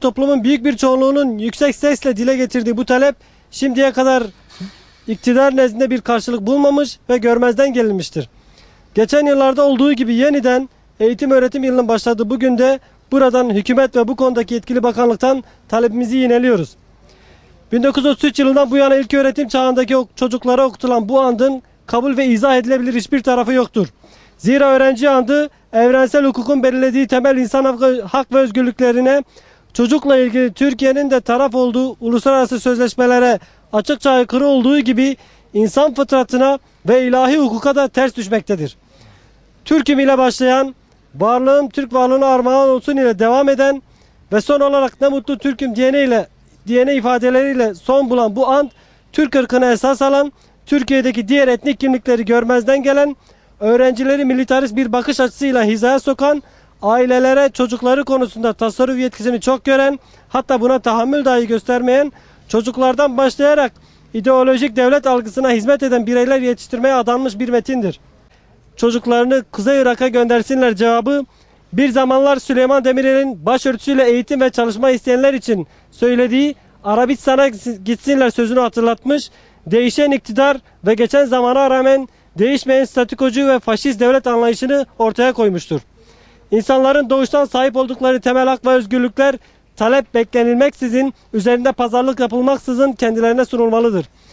Toplumun büyük bir çoğunluğunun yüksek sesle dile getirdiği bu talep şimdiye kadar iktidar nezdinde bir karşılık bulmamış ve görmezden gelinmiştir. Geçen yıllarda olduğu gibi yeniden eğitim öğretim yılının başladığı bugün de buradan hükümet ve bu konudaki yetkili bakanlıktan talebimizi yineliyoruz. 1933 yılından bu yana ilk öğretim çağındaki çocuklara okutulan bu andın kabul ve izah edilebilir hiçbir tarafı yoktur. Zira öğrenci andı evrensel hukukun belirlediği temel insan hak ve özgürlüklerine çocukla ilgili Türkiye'nin de taraf olduğu uluslararası sözleşmelere açıkça aykırı olduğu gibi insan fıtratına ve ilahi hukuka da ters düşmektedir. Türk'üm ile başlayan, varlığım Türk varlığına armağan olsun ile devam eden ve son olarak ne mutlu Türk'üm diyene ile diyene ifadeleriyle son bulan bu ant Türk ırkına esas alan, Türkiye'deki diğer etnik kimlikleri görmezden gelen, öğrencileri militarist bir bakış açısıyla hizaya sokan, ailelere çocukları konusunda tasarruf yetkisini çok gören, hatta buna tahammül dahi göstermeyen, çocuklardan başlayarak ideolojik devlet algısına hizmet eden bireyler yetiştirmeye adanmış bir metindir çocuklarını Kuzey Irak'a göndersinler cevabı bir zamanlar Süleyman Demirel'in başörtüsüyle eğitim ve çalışma isteyenler için söylediği Arabistan'a gitsinler sözünü hatırlatmış. Değişen iktidar ve geçen zamana rağmen değişmeyen statükocu ve faşist devlet anlayışını ortaya koymuştur. İnsanların doğuştan sahip oldukları temel hak ve özgürlükler talep beklenilmeksizin üzerinde pazarlık yapılmaksızın kendilerine sunulmalıdır.